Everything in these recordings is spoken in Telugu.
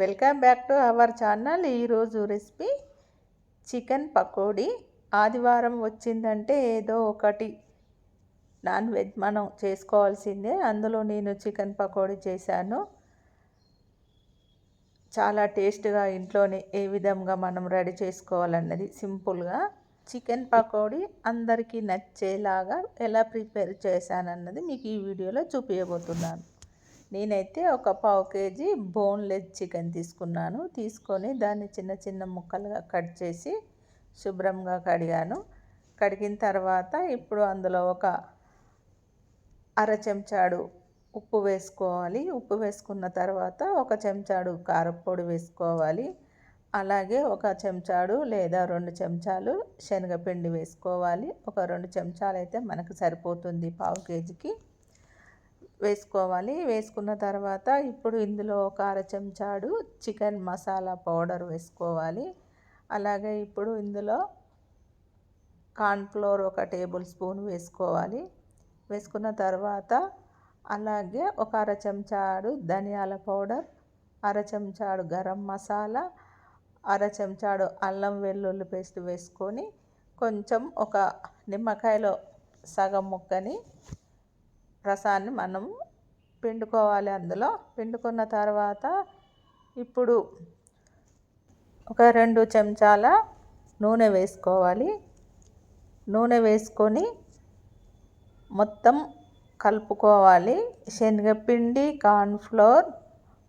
Welcome back to our channel. ఈరోజు రెసిపీ చికెన్ పకోడీ. ఆదివారం వచ్చిందంటే ఏదో ఒకటి నాన్ వెజ్ మనం చేసుకోవాల్సిందే. అందులో నేను చికెన్ పకోడీ చేశాను. చాలా టేస్ట్గా ఇంట్లోనే ఏ విధంగా మనం రెడీ చేసుకోవాలన్నది సింపుల్గా. చికెన్ పకోడీ అందరికీ నచ్చేలాగా ఎలా ప్రిపేర్ చేశానన్నది మీకు ఈ వీడియోలో చూపించబోతున్నాను నేనైతే ఒక పావు కేజీ బోన్లెస్ చికెన్ తీసుకున్నాను. తీసుకొని దాన్ని చిన్న చిన్న ముక్కలుగా కట్ చేసి శుభ్రంగా కడిగాను. కడిగిన తర్వాత ఇప్పుడు అందులో ఒక అర చెంచాడు ఉప్పు వేసుకోవాలి. ఉప్పు వేసుకున్న తర్వాత ఒక చెంచాడు కారపొడి వేసుకోవాలి. అలాగే ఒక చెంచాడు లేదా రెండు చెంచాలు శనగపిండి వేసుకోవాలి. ఒక రెండు చెంచాలు అయితే మనకు సరిపోతుంది పావు కేజీకి. వేసుకోవాలి. వేసుకున్న తర్వాత ఇప్పుడు ఇందులో ఒక అర చెంచాడు చికెన్ మసాలా పౌడర్ వేసుకోవాలి. అలాగే ఇప్పుడు ఇందులో కార్న్ఫ్లోర్ ఒక టేబుల్ స్పూన్ వేసుకోవాలి. వేసుకున్న తర్వాత అలాగే ఒక అర చెంచాడు ధనియాల పౌడర్ అర చెంచాడు గరం మసాలా అర చెంచాడు అల్లం వెల్లుల్లి పేస్ట్ వేసుకొని కొంచెం ఒక నిమ్మకాయలో సగం ముక్కని రసాన్ని మనం పిండుకోవాలి అందులో. పిండుకున్న తర్వాత ఇప్పుడు ఒక రెండు చెంచాల నూనె వేసుకోవాలి. నూనె వేసుకొని మొత్తం కలుపుకోవాలి. శనగపిండి కార్న్ఫ్లోర్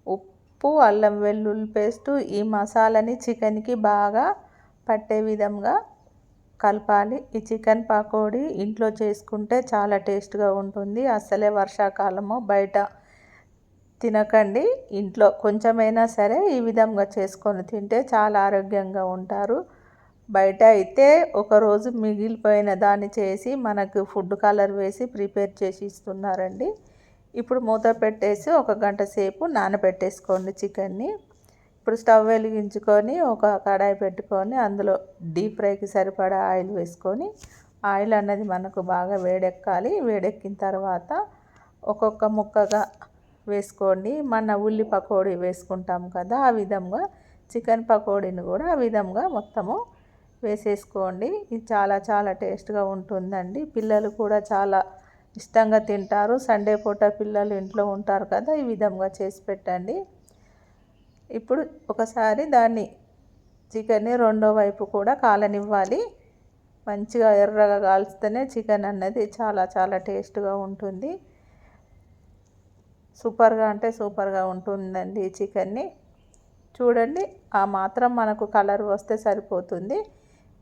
ఉప్పు అల్లం వెల్లుల్లి పేస్టు ఈ మసాలాని చికెన్కి బాగా పట్టే విధంగా కలపాలి. ఈ చికెన్ పకోడీ ఇంట్లో చేసుకుంటే చాలా టేస్ట్గా ఉంటుంది. అసలే వర్షాకాలము బయట తినకండి. ఇంట్లో కొంచెమైనా సరే ఈ విధంగా చేసుకొని తింటే చాలా ఆరోగ్యంగా ఉంటారు. బయట అయితే ఒకరోజు మిగిలిపోయిన దాన్ని చేసి మనకు ఫుడ్ కలర్ వేసి ప్రిపేర్ చేసి ఇస్తున్నారండి. ఇప్పుడు మూత పెట్టేసి ఒక గంట సేపు నానబెట్టేసుకోండి చికెన్ని. ఇప్పుడు స్టవ్ వెలిగించుకొని ఒక కడాయి పెట్టుకొని అందులో డీప్ ఫ్రైకి సరిపడా ఆయిల్ వేసుకొని ఆయిల్ అన్నది మనకు బాగా వేడెక్కాలి. వేడెక్కిన తర్వాత ఒక్కొక్క ముక్కగా వేసుకోండి. మన ఉల్లి పకోడీ వేసుకుంటాం కదా ఆ విధంగా చికెన్ పకోడీని కూడా ఆ విధంగా మొత్తము వేసేసుకోండి. ఇది చాలా చాలా టేస్ట్గా ఉంటుందండి. పిల్లలు కూడా చాలా ఇష్టంగా తింటారు. సండే పూట పిల్లలు ఇంట్లో ఉంటారు కదా ఈ విధంగా చేసి పెట్టండి. ఇప్పుడు ఒకసారి దాన్ని చికెన్ని రెండో వైపు కూడా కాలనివ్వాలి. మంచిగా ఎర్రగా కాల్స్తేనే చికెన్ అన్నది చాలా చాలా టేస్ట్గా ఉంటుంది. సూపర్గా అంటే సూపర్గా ఉంటుందండి ఈ చికెన్ని. చూడండి ఆ మాత్రం మనకు కలర్ వస్తే సరిపోతుంది.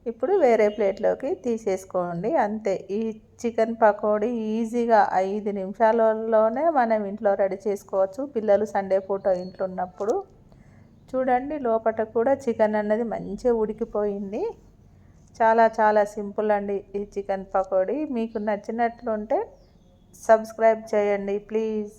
ఇప్పుడు వేరే ప్లేట్లోకి తీసేసుకోండి. అంతే ఈ చికెన్ పకోడీ ఈజీగా ఐదు నిమిషాలలోనే మనం ఇంట్లో రెడీ చేసుకోవచ్చు. పిల్లలు సండే పూట ఇంట్లో ఉన్నప్పుడు. చూడండి లోపల కూడా చికెన్ అన్నది మంచిగా ఉడికిపోయింది. చాలా చాలా సింపుల్ అండి ఈ చికెన్ పకోడీ. మీకు నచ్చినట్లుంటే సబ్స్క్రైబ్ చేయండి ప్లీజ్.